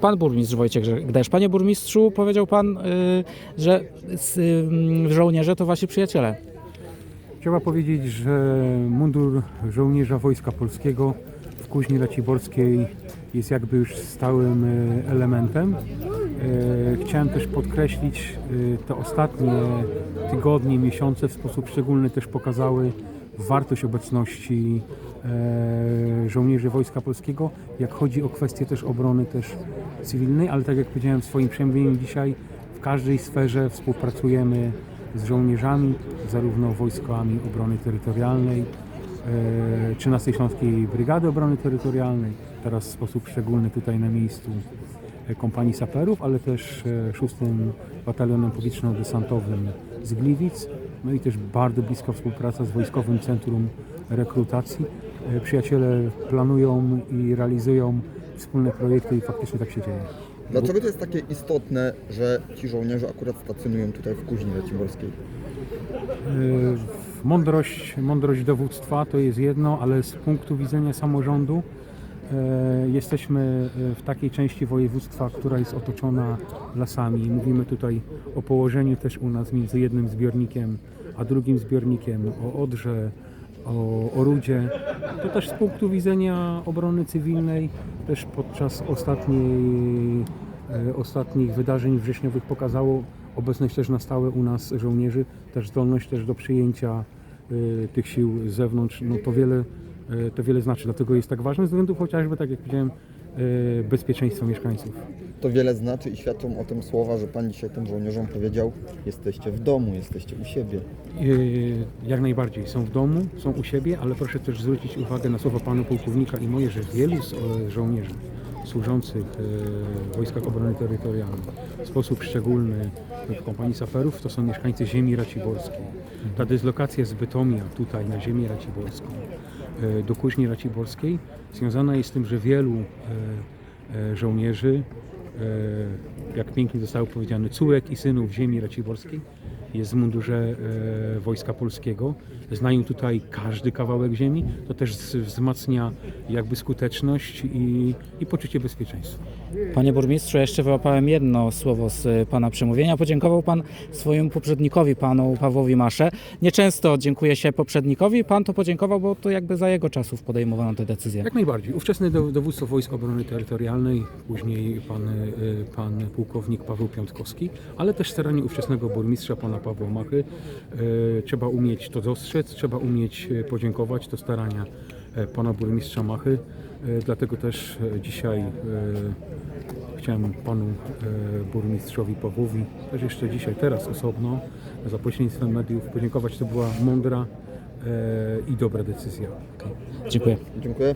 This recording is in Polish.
Pan burmistrz Wojciech Gdesz. Panie burmistrzu, powiedział pan, y, że s- y, żołnierze to wasi przyjaciele. Trzeba powiedzieć, że mundur żołnierza Wojska Polskiego w Kuźni Raciborskiej jest jakby już stałym e, elementem. E, Chciałem też podkreślić, e, te ostatnie tygodnie, miesiące w sposób szczególny też pokazały wartość obecności e, żołnierzy Wojska Polskiego, jak chodzi o kwestie też obrony też cywilnej, ale tak jak powiedziałem w swoim przemówieniu dzisiaj, w każdej sferze współpracujemy z żołnierzami, zarówno wojskami obrony terytorialnej, e, 13 Śląskiej Brygady Obrony Terytorialnej, teraz w sposób szczególny tutaj na miejscu e, kompanii saperów, ale też e, 6 Batalionem Powietrzno-Desantowym z Gliwic, no i też bardzo bliska współpraca z Wojskowym Centrum Rekrutacji. E, Przyjaciele planują i realizują wspólne projekty i faktycznie tak się dzieje. Dlaczego to jest takie istotne, że ci żołnierze akurat stacjonują tutaj w Kuźni Raciborskiej? E, Mądrość, mądrość dowództwa to jest jedno, ale z punktu widzenia samorządu jesteśmy e, w takiej części województwa, która jest otoczona lasami. Mówimy tutaj o położeniu też u nas między jednym zbiornikiem a drugim zbiornikiem, o Odrze, o, o Rudzie. To też z punktu widzenia obrony cywilnej, też podczas ostatniej e, ostatnich wydarzeń wrześniowych pokazało obecność też na stałe u nas żołnierzy, też zdolność też do przyjęcia e, tych sił z zewnątrz, no to wiele, e, to wiele znaczy, dlatego jest tak ważne, ze względu chociażby, tak jak powiedziałem, e, bezpieczeństwa mieszkańców. To wiele znaczy i świadczą o tym słowa, że Pan dzisiaj tym żołnierzom powiedział jesteście w domu, jesteście u siebie. E, Jak najbardziej są w domu, są u siebie, ale proszę też zwrócić uwagę na słowa panu pułkownika i moje, że wielu z e, żołnierzy służących e, w Wojskach Obrony Terytorialnej w sposób szczególny w kompanii saperów to są mieszkańcy ziemi raciborskiej. Ta dyslokacja z Bytomia tutaj na ziemię raciborską e, do Kuźni Raciborskiej związana jest z tym, że wielu e, e, żołnierzy, e, jak pięknie zostało powiedziane, córek i synów ziemi raciborskiej jest w mundurze e, Wojska Polskiego. Znają tutaj każdy kawałek ziemi. To też z- wzmacnia jakby skuteczność i, i poczucie bezpieczeństwa. Panie burmistrzu, jeszcze wyłapałem jedno słowo z y, pana przemówienia. Podziękował pan swojemu poprzednikowi, panu Pawłowi Masze. Nieczęsto dziękuję się poprzednikowi, pan to podziękował, bo to jakby za jego czasów podejmowano te decyzje. Jak najbardziej. Ówczesny dow- dowódco Wojsk Obrony Terytorialnej, później pan, y, pan pułkownik Paweł Piątkowski, ale też staranie ówczesnego burmistrza pana Pawła Machy. Y, Trzeba umieć to dostrzec, trzeba umieć y, podziękować. To starania e, pana burmistrza Machy. Dlatego też e, dzisiaj e, chciałem panu e, burmistrzowi Pawłowi, też jeszcze dzisiaj, teraz osobno, za pośrednictwem mediów podziękować. To była mądra e, i dobra decyzja. Dziękuję. Dziękuję.